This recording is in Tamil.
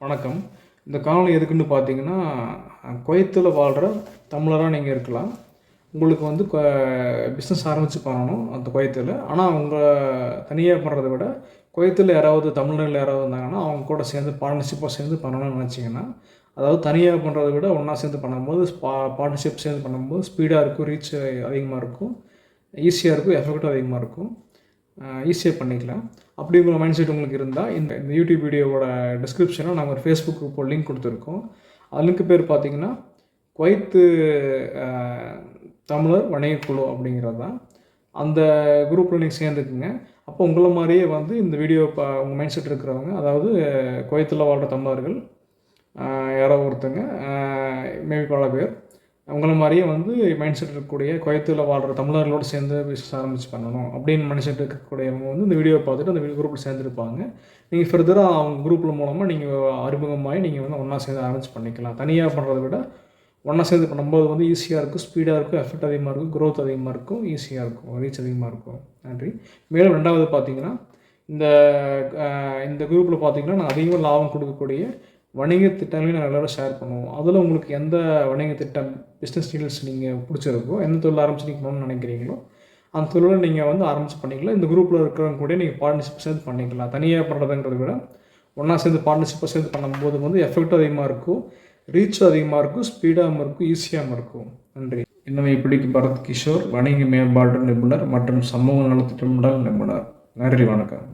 வணக்கம். இந்த காணொலி எதுக்குன்னு பார்த்தீங்கன்னா குவைத்தில் வாழ்கிற தமிழராக நீங்கள் இருக்கலாம். உங்களுக்கு வந்து பிஸ்னஸ் ஆரம்பித்து பண்ணணும் அந்த குவைத்தில். ஆனால் அவங்க தனியாக பண்ணுறதை விட குவைத்தில் யாராவது தமிழர்கள் யாராவது இருந்தாங்கன்னா அவங்க கூட சேர்ந்து பார்ட்னர்ஷிப்பாக சேர்ந்து பண்ணணும்னு நினச்சிங்கன்னா அதாவது தனியாக பண்ணுறதை விட ஒன்றா சேர்ந்து பண்ணும்போது பா பார்ட்னர்ஷிப் சேர்ந்து பண்ணும்போது ஸ்பீடாக இருக்கும் ரீச் அதிகமாக இருக்கும் ஈஸியாக இருக்கும் எஃபெக்டும் அதிகமாக இருக்கும். ஈஸியாக பண்ணிக்கலாம். அப்படி உங்கள் மைண்ட் செட் உங்களுக்கு இருந்தால் இந்த இந்த யூடியூப் வீடியோவோட டிஸ்கிரிப்ஷனில் நாங்கள் ஒரு ஃபேஸ்புக் குரூப் லிங்க் கொடுத்துருக்கோம். அதுக்கு பேர் பார்த்தீங்கன்னா குவைத்து தமிழர் வணிகக்குழு அப்படிங்கிறது தான். அந்த குரூப்பில் நீங்கள் சேர்ந்துக்குங்க. அப்போ உங்களை மாதிரியே வந்து இந்த வீடியோ இப்போ உங்கள் மைண்ட் செட் இருக்கிறவங்க அதாவது குவைத்தில் வாழ்கிற தமிழர்கள் யாரோ ஒருத்தங்க மேபி பல பேர் அவங்கள மாதிரியே வந்து மைண்ட் செட் இருக்கக்கூடிய கோயத்தூரில் வாழ்கிற தமிழர்களோடு சேர்ந்து பிஸ்னஸ் ஆரம்பிச்சு பண்ணணும் அப்படின்னு மைண்ட் செட் இருக்கக்கூடியவங்க வந்து இந்த வீடியோ பார்த்துட்டு அந்த வீடியோ குரூப்பில் சேர்ந்துருப்பாங்க. நீங்கள் ஃபர்தராக அவங்க குரூப்பில் மூலமாக நீங்கள் அறிமுகமாகி நீங்கள் வந்து ஒன்றா சேர்ந்து ஆரம்பிச்சு பண்ணிக்கலாம். தனியாக பண்ணுறத விட ஒன்றா சேர்ந்து பண்ணும்போது வந்து ஈஸியாக இருக்கும் ஸ்பீடாக இருக்கும் எஃபெக்ட் அதிகமாக இருக்கும் க்ரோத் அதிகமாக இருக்கும் ஈஸியாக இருக்கும் ரீச் அதிகமாக இருக்கும். நன்றி. மேலும் ரெண்டாவது பார்த்தீங்கன்னா இந்த இந்த குரூப்பில் பார்த்தீங்கன்னா நான் அதிகமாக லாபம் கொடுக்கக்கூடிய வணிக திட்டங்களையும் நான் எல்லோரும் ஷேர் பண்ணுவோம். அதில் உங்களுக்கு எந்த வணிக திட்டம் பிஸ்னஸ் டீல்ஸ் நீங்கள் பிடிச்சிருக்கோ எந்த தொழில் ஆரம்பிச்சு நீங்கள் பண்ணணும்னு நினைக்கிறீங்களோ அந்த தொழிலை நீங்கள் வந்து ஆரம்பிச்சு பண்ணிக்கலாம். இந்த குரூப்பில் இருக்கிறவங்க கூட நீங்கள் பார்ட்னர்ஷிப் சேர்ந்து பண்ணிக்கலாம். தனியாக பண்ணுறதுங்கிறத விட ஒன்றா சேர்ந்து பார்ட்னர்ஷிப்பை சேர்ந்து பண்ணும்போது வந்து எஃபெக்ட் அதிகமாக இருக்கும் ரீச் அதிகமாக இருக்கும் ஸ்பீடாகவும் இருக்கும் ஈஸியாகவும் இருக்கும். நன்றி. இன்னும் இப்படிக்கு பரத் கிஷோர் வணிக மேம்பாட்டு நிபுணர் மற்றும் சமூக நலத்திட்டமிடல் நிபுணர். நன்றி வணக்கம்.